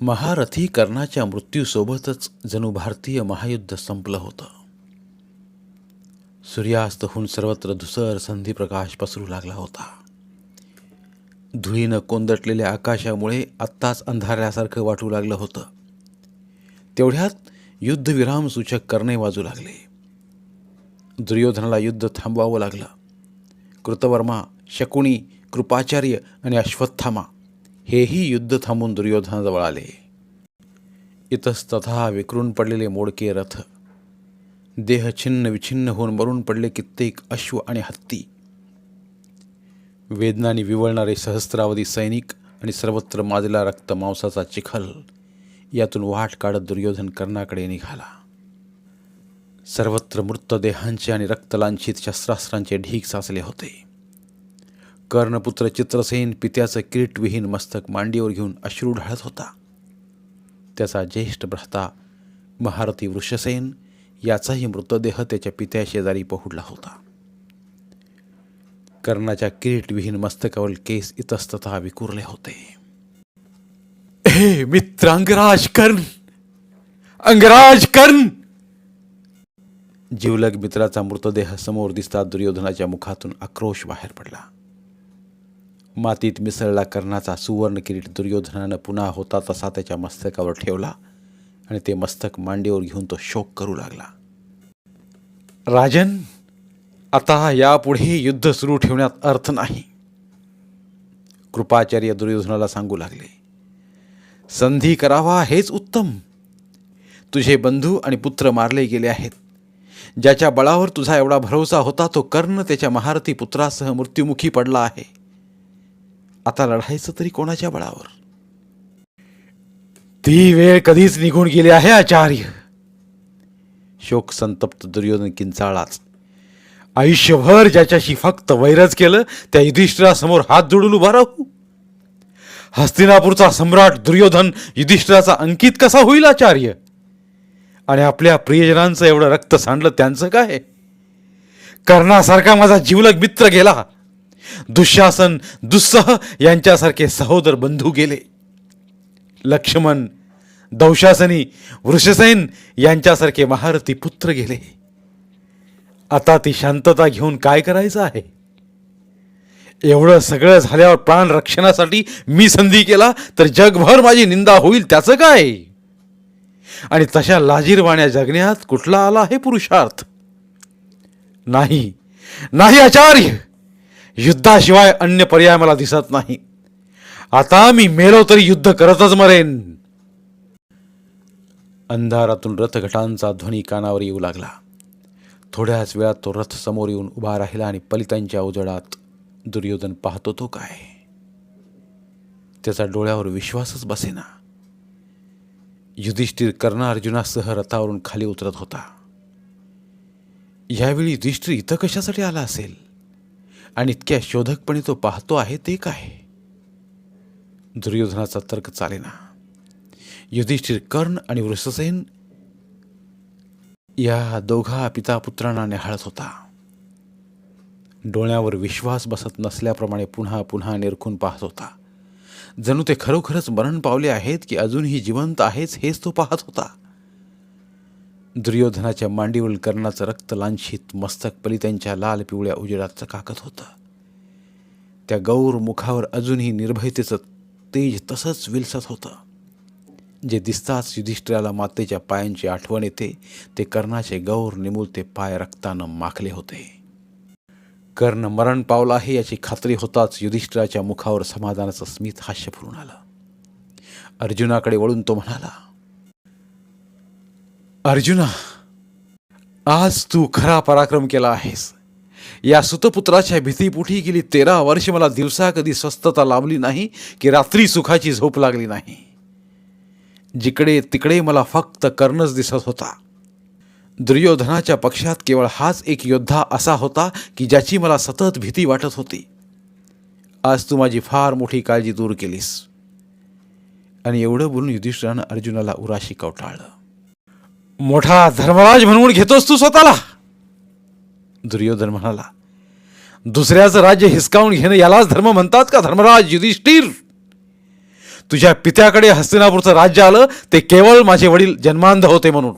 महारथी कर्णाच्या मृत्यूसोबतच जणू भारतीय महायुद्ध संपलं होतं. सूर्यास्त होऊन सर्वत्र धुसर संधिप्रकाश पसरू लागला होता. धुळीनं कोंदटलेल्या आकाशामुळे आत्ताच अंधाऱ्यासारखं वाटू लागलं होतं. तेवढ्यात युद्धविराम सूचक करणे वाजू लागले. दुर्योधनाला युद्ध थांबवावं लागलं. कृतवर्मा शकुणी कृपाचार्य आणि अश्वत्थामा हेही युद्ध थांबून दुर्योधनाजवळ आले. इतस्तथा विकरून पडलेले मोडके रथ देह छिन्न विछिन्न होऊन मरून पडले कित्येक अश्व आणि हत्ती. वेदनाने विवळणारे सहस्रावधी सैनिक आणि सर्वत्र माजला रक्त मांसाचा चिखल यातून वाट काढत दुर्योधन कर्णाकडे निघाला. सर्वत्र मृतदेहांचे आणि रक्तलांछित शस्त्रास्त्रांचे ढीक साचले होते. कर्णपुत्र चित्रसेन पित्याचं किरीटविहीन मस्तक मांडीवर घेऊन अश्रू ढाळत होता. त्याचा ज्येष्ठ भ्राता महारथी वृषसेन याचाही मृतदेह त्याच्या पित्याशेजारी पहुडला होता. कर्णाच्या किरीटविहीन मस्तकावर केस इतस्ततः विकुरले होते. हे मित्र अंगराज कर्ण अंगराज कर्ण जिवलग मित्राचा मृतदेह समोर दिसता दुर्योधनाच्या मुखातून आक्रोश बाहेर पडला. मातीत मिसळला कर्णाचा सुवर्ण किरीट दुर्योधनानं पुन्हा होता तसा त्याच्या मस्तकावर ठेवला आणि ते मस्तक मांडीवर घेऊन तो शोक करू लागला. राजन आता यापुढे युद्ध सुरू ठेवण्यात अर्थ नाही. कृपाचार्य दुर्योधनाला सांगू लागले संधी करावा हेच उत्तम. तुझे बंधू आणि पुत्र मारले गेले आहेत. ज्याच्या बळावर तुझा एवढा भरोसा होता तो कर्ण त्याच्या महारथी पुत्रासह मृत्युमुखी पडला आहे. आता लढायचं तरी कोणाच्या बळावर? ती वेळ कधीच निघून गेली आहे आचार्य. शोक संतप्त दुर्योधन किंचाळाच. आयुष्यभर ज्याच्याशी फक्त वैरच केलं त्या युधिष्ठिरासमोर हात जोडून उभा राहू. हस्तिनापूरचा सम्राट दुर्योधन युधिष्ठिराचा अंकित कसा होईल आचार्य? आणि आपल्या प्रियजनांचं एवढं रक्त सांडलं त्यांचं काय? कर्णासारखा माझा जीवलग मित्र गेला. दुःशासन दुस्सह यांच्यासारखे सहोदर बंधू गेले. लक्ष्मण दौशासनी वृषसेन यांच्यासारखे महारथी पुत्र गेले. आता ती शांतता घेऊन काय करायचं आहे? एवढं सगळं झाल्यावर प्राण रक्षणासाठी मी संधी केला तर जगभर माझी निंदा होईल त्याचं काय? आणि तशा लाजीरवाण्या जगण्यात कुठला आला आहे पुरुषार्थ? नाही. नाही आचार्य! युद्धाशिवाय अन्य पर्याय मला दिसत नाही. आता मी मेलो तरी युद्ध करतच मरेन. अंधारातून रथघटांचा ध्वनी कानावर येऊ लागला. थोड्याच वेळात तो रथ समोर येऊन उभा राहिला आणि पलितांच्या उजडात दुर्योधन पाहतो तो काय? त्याचा डोळ्यावर विश्वासच बसेना. युधिष्ठिर कर्ण अर्जुनासह रथावरून खाली उतरत होता. यावेळी युधिष्ठिर इथं कशासाठी आला असेल? आणि इतक्या शोधकपणे तो पाहतो आहे ते काय? दुर्योधनाचा तर्क चालेना. युधिष्ठिर कर्ण आणि वृषसेन या दोघा पितापुत्रांना निहाळत होता. डोळ्यावर विश्वास बसत नसल्याप्रमाणे पुन्हा पुन्हा निरखून पाहत होता. जणू ते खरोखरच मरण पावले आहेत की अजूनही जिवंत आहेच हेच तो पाहत होता. दुर्योधनाच्या मांडीवरील कर्णाचं रक्त लांछित मस्तक पलित्यांच्या लाल पिवळ्या उजेडात चकाकत होतं. त्या गौर मुखावर अजूनही निर्भयतेचं तेज तसंच विलसत होतं. जे दिसताच युधिष्ठिराला मातेच्या पायांची आठवण येते ते कर्णाचे गौर निमुलते पाय रक्तानं माखले होते. कर्ण मरण पावला आहे याची खात्री होताच युधिष्ठिराच्या मुखावर समाधानाचं स्मित हास्य फुलून आलं. अर्जुनाकडे वळून तो म्हणाला अर्जुना आज तू खरा पराक्रम केला आहेस. या सुतपुत्राच्या भीतीपुठी गेली तेरा वर्ष मला दिवसा कधी स्वस्थता लाभली नाही की रात्री सुखाची झोप लागली नाही. जिकडे तिकडे मला फक्त कर्णच दिसत होता. दुर्योधनाच्या पक्षात केवळ हाच एक योद्धा असा होता की ज्याची मला सतत भीती वाटत होती. आज तू माझी फार मोठी काळजी दूर केलीस. आणि एवढं बोलून युधिष्ठिरानं अर्जुनाला उराशी कवटाळलं. मोठा धर्मराज म्हणून घेतोस तू स्वतःला? दुर्योधन म्हणाला दुसऱ्याचं राज्य हिसकावून घेणं यालाच धर्म म्हणतात का धर्मराज युधिष्ठिर? तुझ्या पित्याकडे हस्तिनापूरचं राज्य आलं ते केवळ माझे वडील जन्मांध होते म्हणून.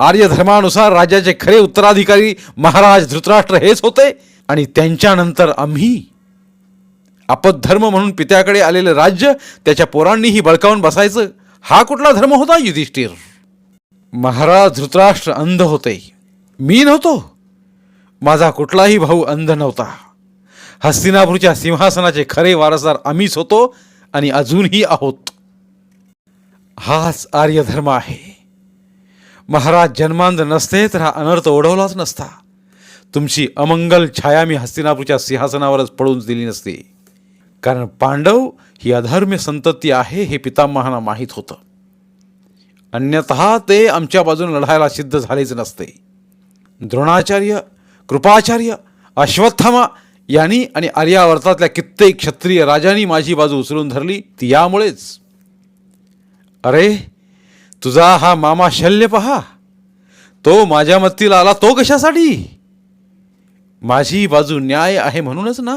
आर्य धर्मानुसार राज्याचे खरे उत्तराधिकारी महाराज धृतराष्ट्र हेच होते आणि त्यांच्यानंतर आम्ही. आपद्धर्म म्हणून पित्याकडे आलेलं राज्य त्याच्या पोरांनीही बळकावून बसायचं हा कुठला धर्म होता युधिष्ठिर? महाराज धृतराष्ट्र अंध होते. मी नव्हतो. माझा कुठलाही भाऊ अंध नव्हता. हस्तिनापूरच्या सिंहासनाचे खरे वारसदार आम्हीच होतो आणि अजूनही आहोत. हाच आर्यधर्म आहे. महाराज जन्मांध नसते तर हा अनर्थ ओढवलाच नसता. तुमची अमंगल छाया मी हस्तिनापूरच्या सिंहासनावरच पडून दिली नसते. कारण पांडव ही अधर्म्य संतती आहे हे पितामहांना माहीत होतं. अन्यतः ते आमच्या बाजूने लढायला सिद्ध झालेच नसते. द्रोणाचार्य कृपाचार्य अश्वत्थामा यांनी आणि आर्यावर्तातल्या कित्येक क्षत्रिय राजांनी माझी बाजू उचलून धरली ती यामुळेच अरे तुझा हा मामा शल्य पहा. तो माझ्या मत्तीला आला तो कशासाठी? माझी बाजू न्याय आहे म्हणूनच ना?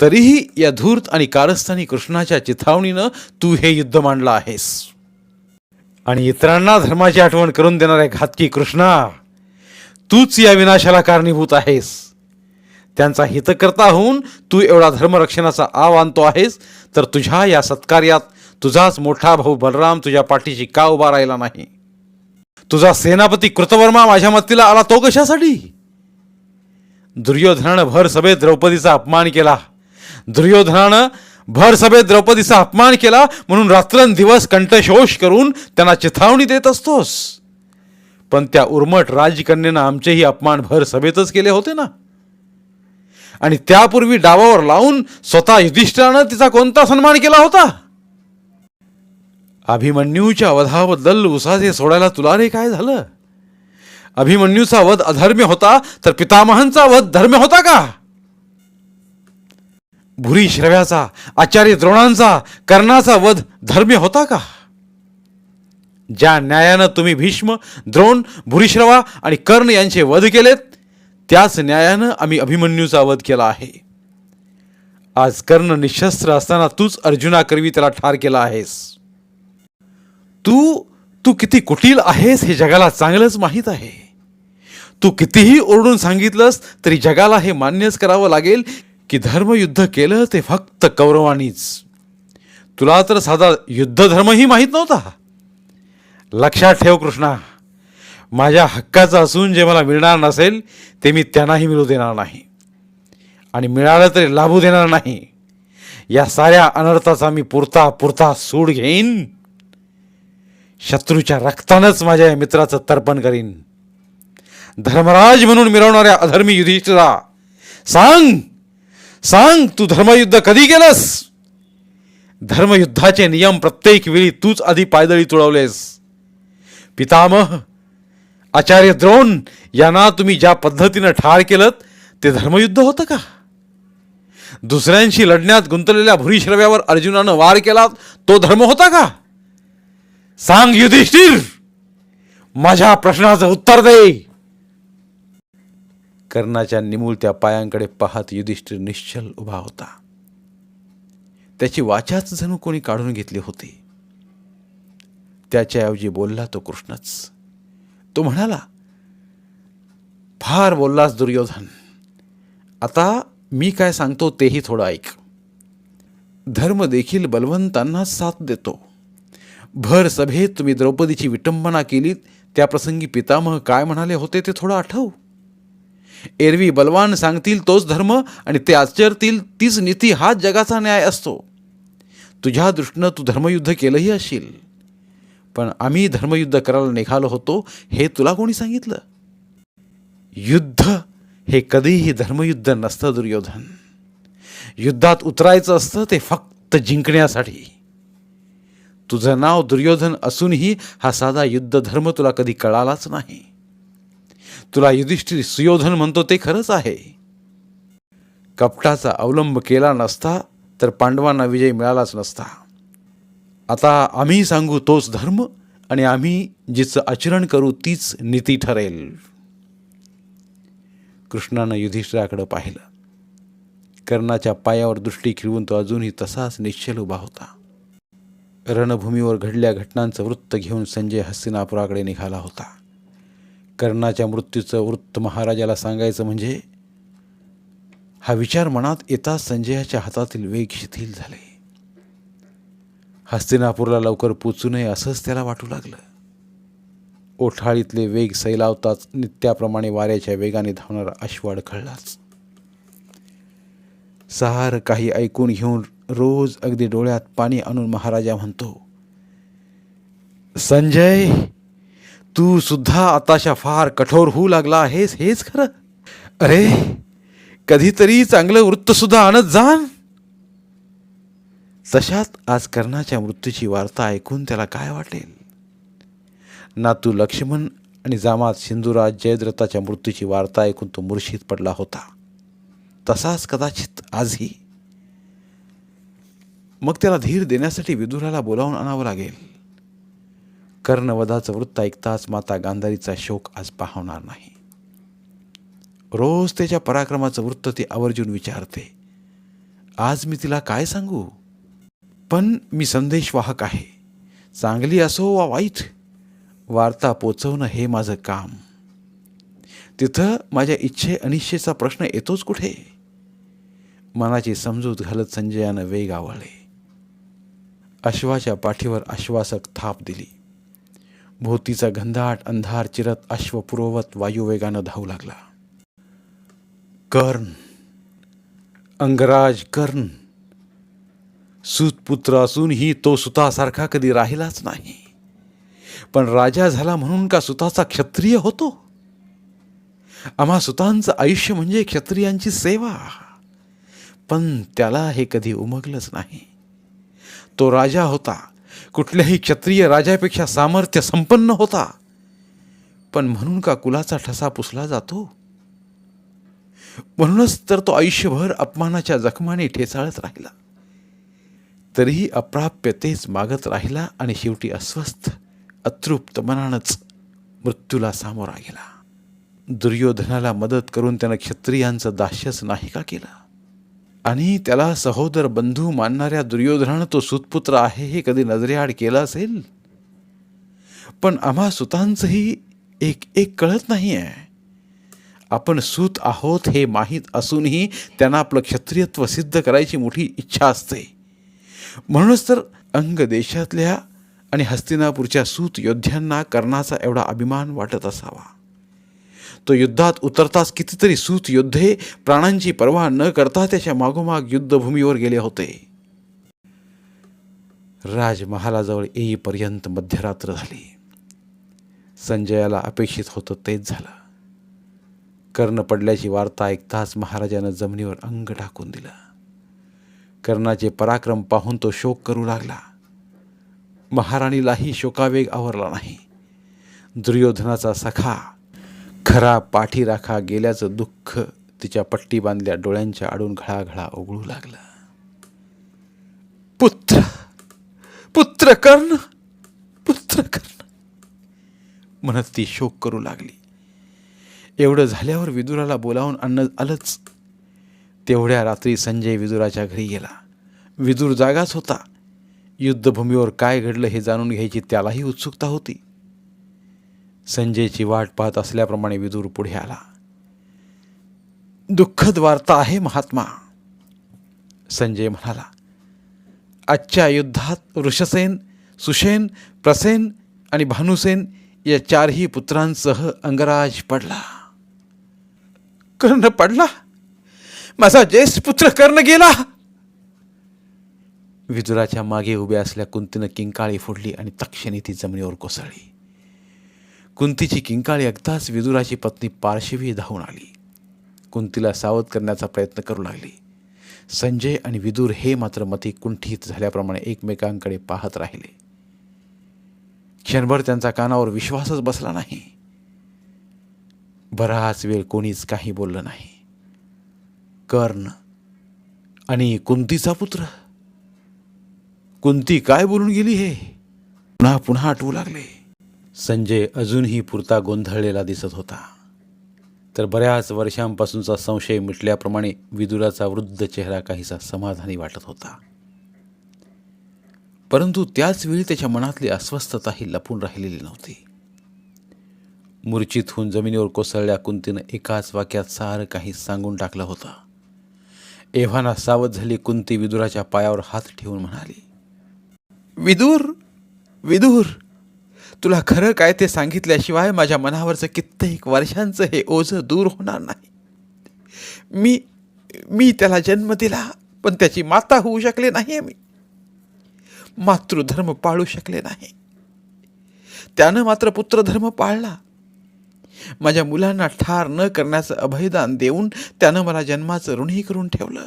तरीही या धूर्त आणि कारस्थानी कृष्णाच्या चिथावणीनं तू हे युद्ध मांडलं आहेस. आणि इतरांना धर्माची आठवण करून देणाऱ्या घातकी कृष्णा तूच या विनाशाला कारणीभूत आहेस. त्यांचा हितकर्ता होऊन तू एवढा धर्मरक्षणाचा आव आणतो आहेस तर तुझ्या या सत्कार्यात तुझाच मोठा भाऊ बलराम तुझ्या पाठीशी का उभा राहिला नाही? तुझा सेनापती कृतवर्मा माझ्या मतीला आला तो कशासाठी? दुर्योधनानं भर सभेत द्रौपदीचा अपमान केला. दुर्योधनानं भर सभेत द्रौपदीचा अपमान केला म्हणून रात्रंदिवस कंठशोष करून त्यांना चिथावणी देत असतोस. पण त्या उर्मट राजकन्येनं आमचेही अपमान भर सभेतच केले होते ना? आणि त्यापूर्वी डावावर लावून स्वतः युधिष्ठिरानं तिचा कोणता सन्मान केला होता? अभिमन्यूच्या वधाबद्दल उसाचे सोडायला तुला रे काय झालं? अभिमन्यूचा वध अधर्म्य होता तर पितामहांचा वध धर्म्य होता का? भुरी श्रव्याचा आचार्य द्रोणांचा कर्णाचा वध धर्म्य होता का? ज्या न्यायानं तुम्ही भीष्म द्रोण भुरीश्रवा आणि कर्ण यांचे वध केलेत त्याच न्यायानं आम्ही अभिमन्यूचा वध केला आहे. आज कर्ण निशस्त्र असताना तूच अर्जुनाकरवी त्याला ठार केला आहेस. तू तू किती कुटील आहेस हे जगाला चांगलंच माहीत आहे. तू कितीही ओरडून सांगितलंस तरी जगाला हे मान्यच करावं लागेल की धर्मयुद्ध केलं ते फक्त कौरवानीच. तुला तर साधा युद्धधर्मही माहीत नव्हता. लक्षात ठेव कृष्णा. माझ्या हक्काचं असून जे मला मिळणार नसेल ते मी त्यांनाही मिळू देणार नाही. आणि मिळालं तरी लाभू देणार नाही. या साऱ्या अनर्थाचा मी पुरता पुरता सूड घेईन. शत्रूच्या रक्तानंच माझ्या या मित्राचं तर्पण करीन. धर्मराज म्हणून मिरवणाऱ्या अधर्मी युधिष्ठिरा सांग! सांग तू धर्मयुद्ध कधी केलंस? धर्मयुद्धाचे नियम प्रत्येक वेळी तूच आधी पायदळी तुळवलेस. पितामह आचार्य द्रोण यांना तुम्ही ज्या पद्धतीनं ठार केलं ते धर्मयुद्ध होतं का? दुसऱ्यांशी लढण्यात गुंतलेल्या भुरीश्रव्यावर अर्जुनानं वार केला तो धर्म होता का? सांग युधिष्ठिर! माझ्या प्रश्नाचं उत्तर दे! कर्णाच्या निमुळत्या पायांकडे पाहत युधिष्ठिर निश्चल उभा होता. त्याची वाचाच जणू कोणी काढून घेतली होती. त्याच्याऐवजी बोलला तो कृष्णच. तो म्हणाला फार बोललास दुर्योधन. आता मी काय सांगतो तेही थोडं ऐक. धर्म देखील बलवंतांना साथ देतो. भर सभेत तुम्ही द्रौपदीची विटंबना केलीत त्याप्रसंगी पितामह काय म्हणाले होते ते थोडं आठव. एरवी बलवान सांगतील तोच धर्म आणि ते आचरतील तीच नीती हाच जगाचा न्याय असतो. तुझ्या दृष्टीनं तू धर्मयुद्ध केलंही असशील पण आम्ही धर्मयुद्ध करायला निघालो होतो हे तुला कोणी सांगितलं? युद्ध हे कधीही धर्मयुद्ध नसतं दुर्योधन. युद्धात उतरायचं असतं ते फक्त जिंकण्यासाठी. तुझं नाव दुर्योधन असूनही हा साधा युद्ध धर्म तुला कधी कळालाच नाही. तुला युधिष्ठिर सुयोधन म्हणतो ते खरंच आहे. कपटाचा अवलंब केला नसता तर पांडवांना विजय मिळालाच नसता. आता आम्ही सांगू तोच धर्म आणि आम्ही जिचं आचरण करू तीच नीती ठरेल. कृष्णानं युधिष्ठिराकडं पाहिलं. कर्णाच्या पायावर दृष्टी खिळवून तो अजूनही तसाच निश्चल उभा होता. रणभूमीवर घडल्या घटनांचं वृत्त घेऊन संजय हस्तिनापुराकडे निघाला होता. कर्णाच्या मृत्यूचं वृत्त महाराजाला सांगायचं म्हणजे हा विचार मनात येताच संजयाच्या हातातील वेग शिथिल झाले. हस्तिनापूरला लवकर पोचू नये असंच त्याला वाटू लागलं. ओठाळीतले वेग सैलावताच नित्याप्रमाणे वाऱ्याच्या वेगाने धावणारा अश्वाड खळलाच. सहार काही ऐकून घेऊन रोज अगदी डोळ्यात पाणी आणून महाराजा म्हणतो संजय तू सुद्धा आताशा फार कठोर होऊ लागला आहेस हेच खरं. अरे कधीतरी चांगलं वृत्त सुद्धा आणत जाण. तशात आज कर्णाच्या मृत्यूची वार्ता ऐकून त्याला काय वाटेल? नातू लक्ष्मण आणि जामात सिंधुराज जयद्रथाच्या मृत्यूची वार्ता ऐकून तो मुर्शीत पडला होता. तसाच कदाचित आजही. मग त्याला धीर देण्यासाठी विदुराला बोलावून आणावं लागेल. कर्णवधाचं वृत्त ऐकताच माता गांधारीचा शोक आज पाहणार नाही. रोज त्याच्या पराक्रमाचं वृत्त ती आवर्जून विचारते. आज मी तिला काय सांगू? पण मी संदेशवाहक आहे. चांगली असो वा वाईट वार्ता पोचवणं हे माझं काम. तिथं माझ्या इच्छे अनिच्छेचा प्रश्न येतोच कुठे? मनाची समजूत घालत संजयानं वेग आवळले. अश्वाच्या पाठीवर आश्वासक थाप दिली. भोवतीचा घनदाट अंधार चिरत अश्व पुरोवत वायुवेगानं धावू लागला. कर्ण. अंगराज कर्ण. सुतपुत्र असूनही तो सुतासारखा कधी राहिलाच नाही. पण राजा झाला म्हणून का सुताचा क्षत्रिय होतो? आम्हा सुतांचं आयुष्य म्हणजे क्षत्रियांची सेवा. पण त्याला हे कधी उमगलंच नाही. तो राजा होता. कुठल्याही क्षत्रिय राजापेक्षा सामर्थ्य संपन्न होता. पण म्हणून का कुलाचा ठसा पुसला जातो? म्हणूनच तर तो आयुष्यभर अपमानाच्या जखमाने ठेचाळत राहिला. तरीही अप्राप्य तेच मागत राहिला आणि शेवटी अस्वस्थ अतृप्त मनानच मृत्यूला सामोरा गेला. दुर्योधनाला मदत करून त्यानं क्षत्रियांचं दास्यच नाही का केलं. आणि त्याला सहोदर बंधू मानणाऱ्या दुर्योधनानं तो सुतपुत्र आहे हे कधी नजरेआड केलं असेल? पण आम्हा सुतांचंही एक एक कळत नाही आहे आपण सूत आहोत हे माहीत असूनही त्यांना आपलं क्षत्रियत्व सिद्ध करायची मोठी इच्छा असते. म्हणूनच तर अंग देशातल्या आणि हस्तिनापूरच्या सूत योद्ध्यांना कर्णाचा एवढा अभिमान वाटत असावा. तो युद्धात उतरताच कितीतरी सूत योद्धे प्राणांची पर्वा न करता त्याच्या मागोमाग युद्धभूमीवर गेले होते. राजमहालाजवळ येईपर्यंत मध्यरात्र झाली. संजयाला अपेक्षित होतं तेच झालं. कर्ण पडल्याची वार्ता ऐकताच महाराजानं जमिनीवर अंग टाकून दिलं. कर्णाचे पराक्रम पाहून तो शोक करू लागला. महाराणीलाही शोकावेग आवरला नाही. दुर्योधनाचा सखा खरा पाठीराखा गेल्याचं दुःख तिच्या पट्टी बांधल्या डोळ्यांच्या आडून घळाघळा उघडू लागला. पुत्र पुत्र कर्ण पुत्र कर्ण. म्हणत ती शोक करू लागली. एवढं झाल्यावर विदुराला बोलावून अन्न आलंच. तेवढ्या रात्री संजय विदुराच्या घरी गेला. विदूर जागाच होता. युद्धभूमीवर काय घडलं हे जाणून घ्यायची त्यालाही उत्सुकता होती. संजयची वाट पाहत असल्याप्रमाणे विदूर पुढे आला. दुःखद वार्ता आहे महात्मा. संजय म्हणाला आजच्या युद्धात ऋषसेन सुशेन प्रसेन आणि भानुसेन या चारही पुत्रांसह अंगराज पडला. कर्ण पडला? माझा ज्येष्ठ पुत्र कर्ण गेला? विदुराच्या मागे उभ्या असल्या कुंतीनं किंकाळी फोडली आणि तक्षणी ती जमिनीवर कोसळली. कुंतीची किंकाळी ऐकताच विदुराची पत्नी पार्शिवी धावून आली. कुंतीला सावध करण्याचा प्रयत्न करू लागली. संजय आणि विदूर हे मात्र मती कुंठित झाल्याप्रमाणे एकमेकांकडे पाहत राहिले. क्षणभर त्यांचा कानावर विश्वासच बसला नाही. बराच वेळ कोणीच काही बोललं नाही. कर्ण आणि कुंतीचा पुत्र. कुंती काय बोलून गेली हे? पुन्हा पुन्हा आठवू लागले. संजय अजूनही पुरता गोंधळलेला दिसत होता. तर बऱ्याच वर्षांपासूनचा संशय मिटल्याप्रमाणे विदुराचा वृद्ध चेहरा काहीसा समाधानी वाटत होता. परंतु त्याचवेळी त्याच्या मनातली अस्वस्थताही लपून राहिलेली नव्हती. मूर्छित होऊन जमिनीवर कोसळल्या कुंतीनं एकाच वाक्यात सारं काही सांगून टाकलं होतं. एव्हाना सावध झाली कुंती विदुराच्या पायावर हात ठेवून म्हणाली विदूर विदूर तुला खरं काय ते सांगितल्याशिवाय माझ्या मनावरचं कित्येक वर्षांचं हे ओझं दूर होणार नाही. मी मी त्याला जन्म दिला पण त्याची माता होऊ शकले नाही मी. मातृधर्म पाळू शकले नाही. त्यानं मात्र पुत्रधर्म पाळला. माझ्या मुलांना ठार न करण्याचं अभयदान देऊन त्यानं मला जन्माचं ऋणही करून ठेवलं.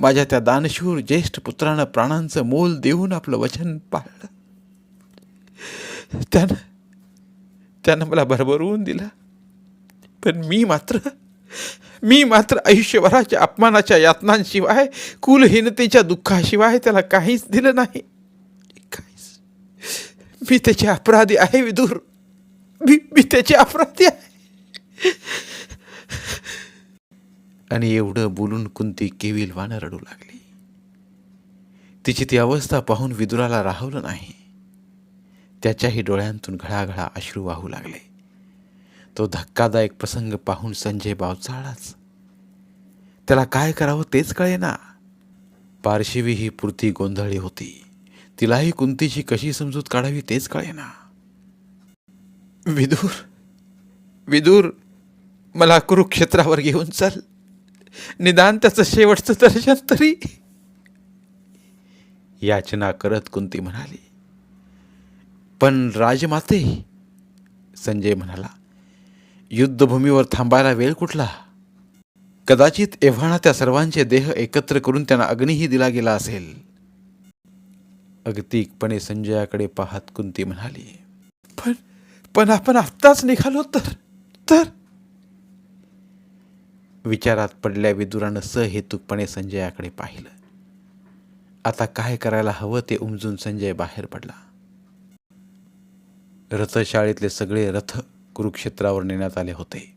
माझ्या त्या दानशूर ज्येष्ठ पुत्रानं प्राणांचं मोल देऊन आपलं वचन पाळलं. त्यानं त्यानं मला भरभरवून दिला. पण मी मात्र मी मात्र आयुष्यभराच्या अपमानाच्या यातनांशिवाय कुलहीनतेच्या दुःखाशिवाय त्याला काहीच दिलं नाही. काहीच. मी त्याचे अपराधी आहे विदूर. मी मी त्याचे अपराधी आहे. आणि एवढं बोलून कुंती केविलवानं रडू लागली. तिची ती अवस्था पाहून विदुराला राहवलं नाही. त्याच्याही डोळ्यांतून घळाघळा अश्रू वाहू लागले. तो धक्कादायक प्रसंग पाहून संजय बावचाळलाच. त्याला काय करावं तेच कळेना. पारशिवी ही पुरती गोंधळी होती. तिलाही कुंतीची कशी समजूत काढावी तेच कळेना. विदूर विदूर मला कुरुक्षेत्रावर घेऊन चल. निदान त्याचं शेवटचं दर्शन तरी. याचना करत कुंती म्हणाली. पण राजमाते संजय म्हणाला युद्धभूमीवर थांबायला वेळ कुठला? कदाचित एव्हाना त्या सर्वांचे देह एकत्र करून त्यांना अग्नीही दिला गेला असेल. अगतिकपणे संजयाकडे पाहत कुंती म्हणाली पण पण आपण आत्ताच निघालो तर तर? विचारात पडल्या विदुरानं सहेतुकपणे संजयाकडे पाहिलं. आता काय करायला हवं ते उमजून संजय बाहेर पडला. रथशाळेतले सगळे रथ कुरुक्षेत्रावर नेण्यात आले होते.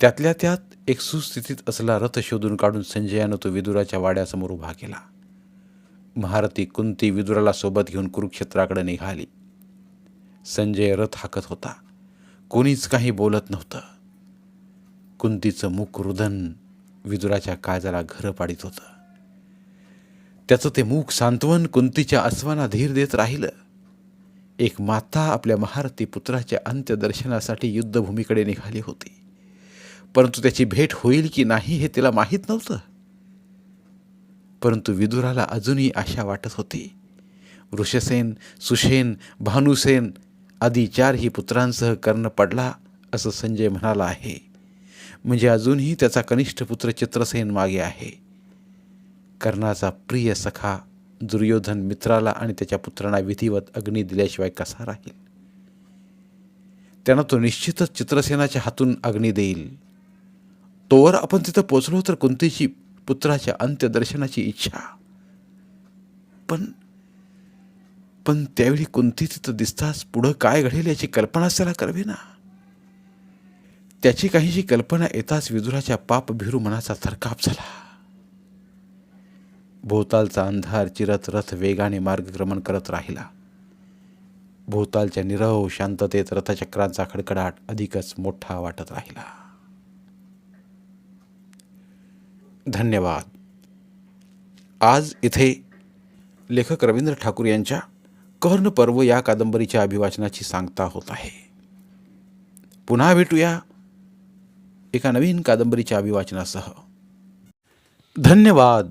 त्यातल्या त्यात एक सुस्थितीत असला रथ शोधून काढून संजयानं तो विदुराच्या वाड्यासमोर उभा केला. महारथी कुंती विदुराला सोबत घेऊन कुरुक्षेत्राकडे निघाली. संजय रथ हाकत होता. कोणीच काही बोलत नव्हतं. कुंतीचं मुख रुदन विदुराच्या काळजाला घरं पाडित होतं. त्याचं ते मूक सांत्वन कुंतीच्या अस्वाना धीर देत राहिलं. एक माता आपल्या महारथी पुत्राच्या अंत्यदर्शनासाठी युद्धभूमीकडे निघाली होती. परंतु त्याची भेट होईल की नाही हे तिला माहीत नव्हतं. परंतु विदुराला अजूनही आशा वाटत होती. वृषसेन सुशेन भानुसेन आदी चारही पुत्रांसह कर्ण पडला असं संजय म्हणाला आहे. म्हणजे अजूनही त्याचा कनिष्ठ पुत्र चित्रसेन मागे आहे. कर्णाचा प्रिय सखा दुर्योधन मित्राला आणि त्याच्या पुत्रांना विधिवत अग्नी दिल्याशिवाय कसा राहील? त्यांना तो निश्चितच चित्रसेनाच्या हातून अग्नी देईल. तोवर आपण तिथं पोचलो तर कुंतीची पुत्राच्या अंत्यदर्शनाची इच्छा. पण पण त्यावेळी कुंती तिथं दिसताच पुढं काय घडेल याची कल्पनाच त्याला करवे ना त्याची काहीशी कल्पना येताच विदुराच्या पाप भिरू मनाचा थरकाप झाला. भोवतालचा अंधार चिरत रथ वेगाने मार्गक्रमण करत राहिला. भोवतालच्या निरव शांततेत रथचक्रांचा खडखडाट अधिकच मोठा वाटत राहिला. धन्यवाद. आज इथे लेखक रवींद्र ठाकूर यांच्या कर्ण पर्व या कादंबरीच्या अभिवाचनाची सांगता होत आहे. पुन्हा भेटूया एका नवीन कादंबरीच्या अभिवाचनासह. धन्यवाद.